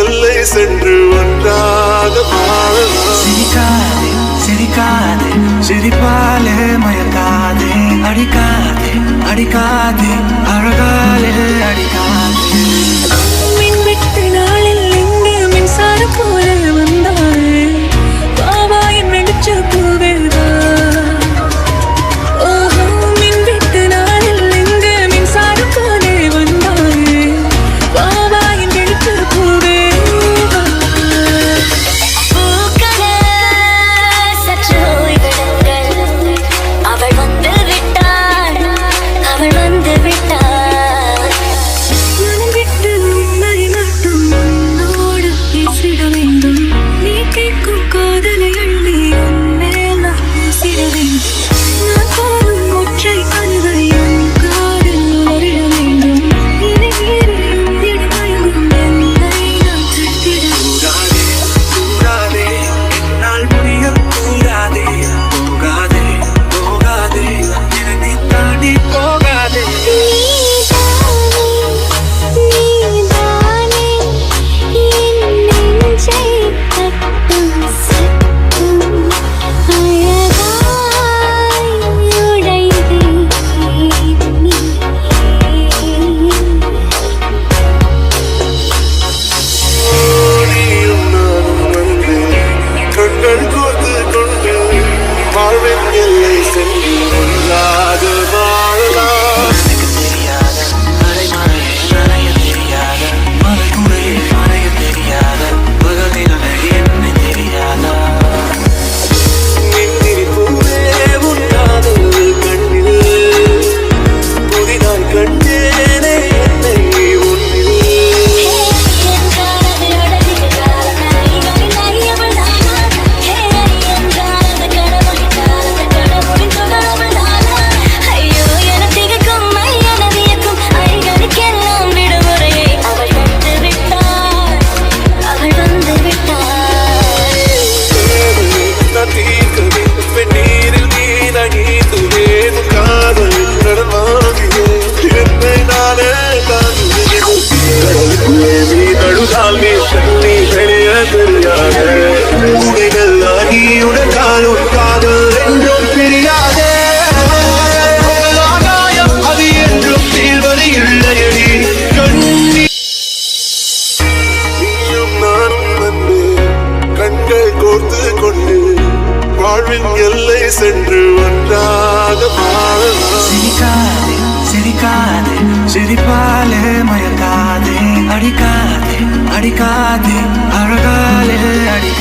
எல்லை சென்று ஒன்றாக சிரிக்காதே சிரிக்காதே சிரிப்பாலே மயக்காதே. அடிக்காதே அடிக்காதே அழகா மூடைகள் ஆகியுடன் காலும் காதல் என்றும் பிரியாதே ஆகாயம் அது என்றும் தீர்வது இல்லையடி நீயும் நானும் வந்து கண்கள் கோர்த்து கொண்டு வாழ்வின் எல்லை சென்று ஒன்றாக பாடலாம் சிரிக்காதே சிரிக்காதே அடிக்காதே அழகாலே அடி